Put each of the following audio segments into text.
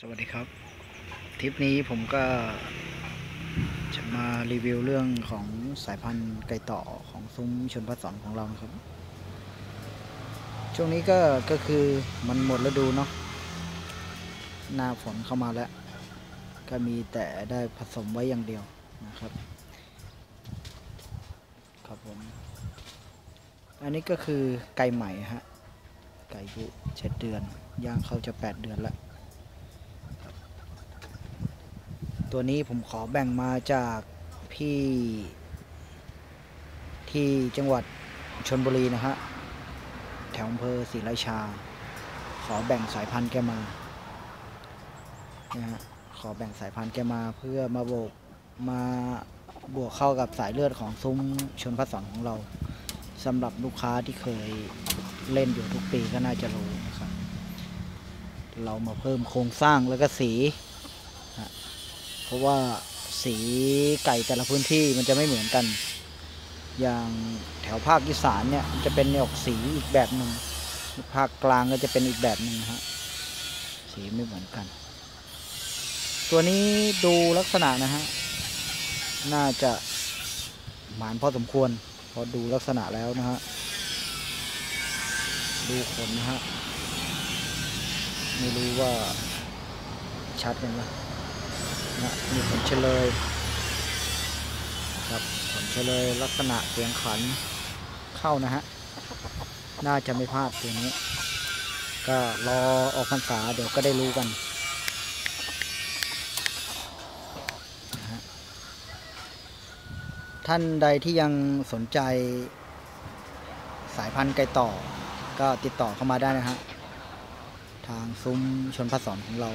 สวัสดีครับทริปนี้ผมก็จะมารีวิวเรื่องของสายพันธุ์ไก่ต่อของซุ้มชนพัดสอนของเรานะครับ ช่วงนี้ก็ก็คือมันหมดฤดูเนาะหน้าฝนเข้ามาแล้ว ก็มีแต่ได้ผสมไว้อย่างเดียวนะครับ ครับผม อันนี้ก็คือไก่ใหม่ฮะ ไก่อายุเจ็ดเดือน ย่างเข้าจะแปดเดือนแล้ว ตัวนี้ผมขอแบ่งมาจากพี่ที่จังหวัดชนบุรีนะฮะ แถวอำเภอศรีราชา ขอแบ่งสายพันธุ์แกมานะฮะขอแบ่งสายพันธุ์แกมาเพื่อมาโบกมาบวกเข้ากับสายเลือดของซุ้มชนพัดสอนของเราสำหรับลูกค้าที่เคยเล่นอยู่ทุกปีก็น่าจะรู้นะครับ เรามาเพิ่มโครงสร้างแล้วก็สี เพราะว่าสีไก่แต่ละพื้นที่มันจะไม่เหมือนกัน อย่างแถวภาคอีสานเนี่ยมันจะเป็นแนวสีอีกแบบหนึ่งภาคกลางก็จะเป็นอีกแบบหนึ่งนะฮะสีไม่เหมือนกัน ตัวนี้ดูลักษณะนะฮะน่าจะหมานพอสมควร พอดูลักษณะแล้วนะฮะดูขนนะฮะไม่รู้ว่าชัดกันไหม นะมีผลเฉลยครับผลเฉลยลักษณะเสียงขันเข้านะฮะน่าจะไม่พลาดตัวนี้ ก็รอออกพรรษาเดี๋ยวก็ได้รู้กันนะฮะท่านใดที่ยังสนใจสายพันธุ์ไก่ต่อ ก็ติดต่อเข้ามาได้นะฮะ ทางซุ้มชนพัดสอนของเรา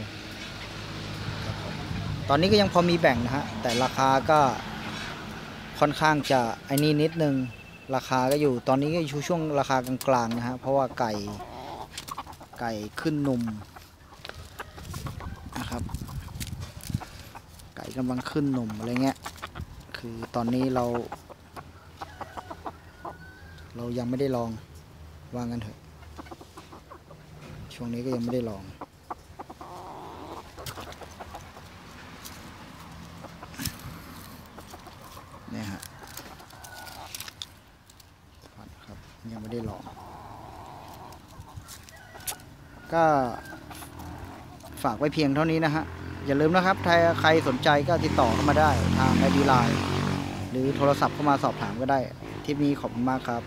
ตอนนี้ก็ยังพอมีแบ่งนะฮะ แต่ราคาก็ค่อนข้างจะไอ้นี่นิดนึง ราคาก็อยู่ ตอนนี้ก็อยู่ช่วงราคากลางๆนะฮะ เพราะว่าไก่ไก่ขึ้นนมนะครับ ไก่กำลังขึ้นนมอะไรเงี้ย คือตอนนี้เรา เรายังไม่ได้ลองว่างันเถอะ ช่วงนี้ก็ยังไม่ได้ลอง เนี่ยฮะครับ ยังไม่ได้ลอง ก็ฝากไว้เพียงเท่านี้นะฮะ อย่าลืมนะครับใครสนใจก็ติดต่อเข้ามาได้ทางไอดีไลน์หรือโทรศัพท์เข้ามาสอบถามก็ได้ ทิปนี้ขอบคุณมากครับ